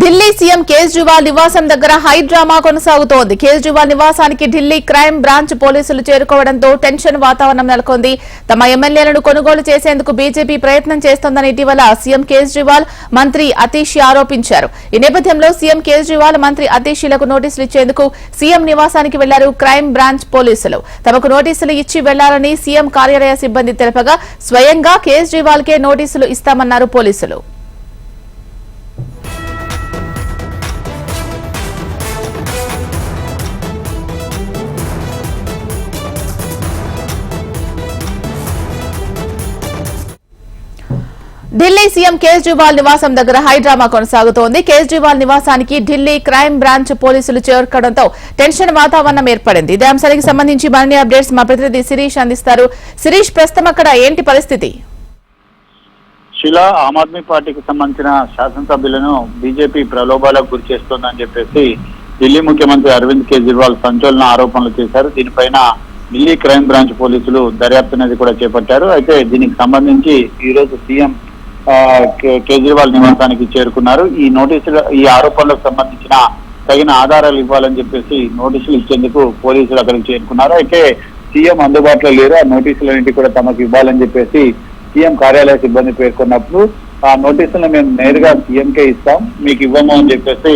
Delhi CM Kejriwal నివాసం దగ్గర high drama కొనసాగుతోంది. కేజ్రీవాల్ నివాసానికి ఢిల్లీ క్రైమ్ బ్రాంచ్ పోలీసులు చేరుకోవడంతో టెన్షన్ వాతావరణం నెలకొంది. తమ ఎమ్మెల్యేలను కొనుగోలు చేసేందుకు బీజేపీ ప్రయత్నం చేస్తోందని ఇటీవల సీఎం కేజ్రీవాల్ మంత్రి అతీష్ ఆరోపించారు. ఈ నేపథ్యంలో సీఎం కేజ్రీవాల్ మంత్రి అతీషీలకు నోటీసులు ఇచ్చేందుకు సీఎం నివాసానికి వెళ్ళారు క్రైమ్ బ్రాంచ్ పోలీసులు. తమకు నోటీసులు ఇచ్చి వెళ్ళాలని సీఎం కార్యాలయ సిబ్బంది తెలపగా స్వయంగా కేజ్రీవాల్ కే నోటీసులు ఇస్తామన్నారు పోలీసులు. ఢిల్లీ సీఎం కేజ్రీవాల్ నివాసం దగ్గర హైడ్రామా కొనసాగుతోంది. కేజ్రీవాల్ నివాసానికి ఢిల్లీ క్రైమ్ బ్రాంచ్ పోలీసులు చేరుకోవడంతో టెన్షన్ వాతావరణం ఏర్పడింది. ఇదే అంశానికి సంబంధించి మరిన్ని అప్డేట్స్ మా ప్రతినిధి శిరీష్ అందిస్తారు. శిరీష్ ప్రస్తుతం అక్కడ ఏంటి పరిస్థితి? శిలా ఆమ్ ఆద్మీ పార్టీకి సంబంధించిన శాసనసభ్యులను బీజేపీ ప్రలోభాలకు గురి చేస్తోందని చెప్పేసి ఢిల్లీ ముఖ్యమంత్రి అరవింద్ కేజ్రీవాల్ సంచలన ఆరోపణలు చేశారు. దీనిపైన ఢిల్లీ క్రైమ్ బ్రాంచ్ పోలీసులు దర్యాప్తు అనేది కూడా చేపట్టారు. అయితే దీనికి సంబంధించి ఈ రోజు సీఎం కేజ్రీవాల్ నివాసానికి చేరుకున్నారు. ఈ నోటీసులు ఈ ఆరోపణలకు సంబంధించిన తగిన ఆధారాలు ఇవ్వాలని చెప్పేసి నోటీసులు ఇచ్చేందుకు పోలీసులు అక్కడికి చేరుకున్నారు. అయితే సీఎం అందుబాటులో లేరు. ఆ నోటీసులన్నింటి కూడా తమకు ఇవ్వాలని చెప్పేసి సీఎం కార్యాలయ సిబ్బంది పేర్కొన్నప్పుడు ఆ నోటీసులను మేము నేరుగా సీఎంకే ఇస్తాం. మీకు ఇవ్వము అని చెప్పేసి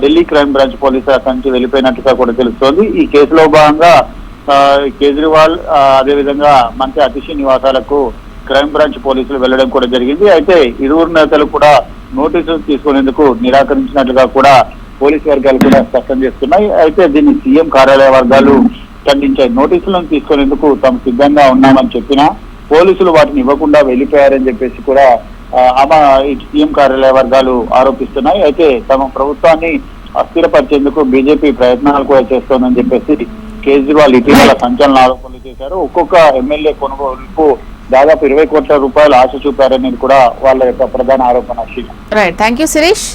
ఢిల్లీ క్రైమ్ బ్రాంచ్ పోలీసులు అక్కడి నుంచి వెళ్ళిపోయినట్టుగా కూడా తెలుస్తోంది. ఈ కేసులో భాగంగా కేజ్రీవాల్ అదేవిధంగా మంత్రి అతిషి నివాసాలకు క్రైమ్ బ్రాంచ్ పోలీసులు వెళ్ళడం కూడా జరిగింది. అయితే ఇరువురు నేతలు కూడా నోటీసులు తీసుకునేందుకు నిరాకరించినట్లుగా కూడా పోలీసు వర్గాలు కూడా స్పష్టం చేస్తున్నాయి. అయితే దీన్ని సీఎం కార్యాలయ వర్గాలు ఖండించాయి నోటీసులను తీసుకునేందుకు తాము సిద్ధంగా ఉన్నామని చెప్పినా పోలీసులు వాటిని ఇవ్వకుండా వెళ్ళిపోయారని చెప్పేసి కూడా ఆమె ఇటు సీఎం కార్యాలయ వర్గాలు ఆరోపిస్తున్నాయి. అయితే తమ ప్రభుత్వాన్ని అస్థిరపరిచేందుకు బీజేపీ ప్రయత్నాలు కూడా చేస్తోందని చెప్పేసి కేజ్రీవాల్ ఇటీవల సంచలన ఆరోపణలు చేశారు. ఒక్కొక్క ఎమ్మెల్యే కొనుగోలుకు దాదాపు ఇరవై కోట్ల రూపాయలు ఆశ చూపారనేది కూడా వాళ్ళ యొక్క ప్రధాన ఆరోపణ శీలం రైట్ థ్యాంక్ యూ శిరీష్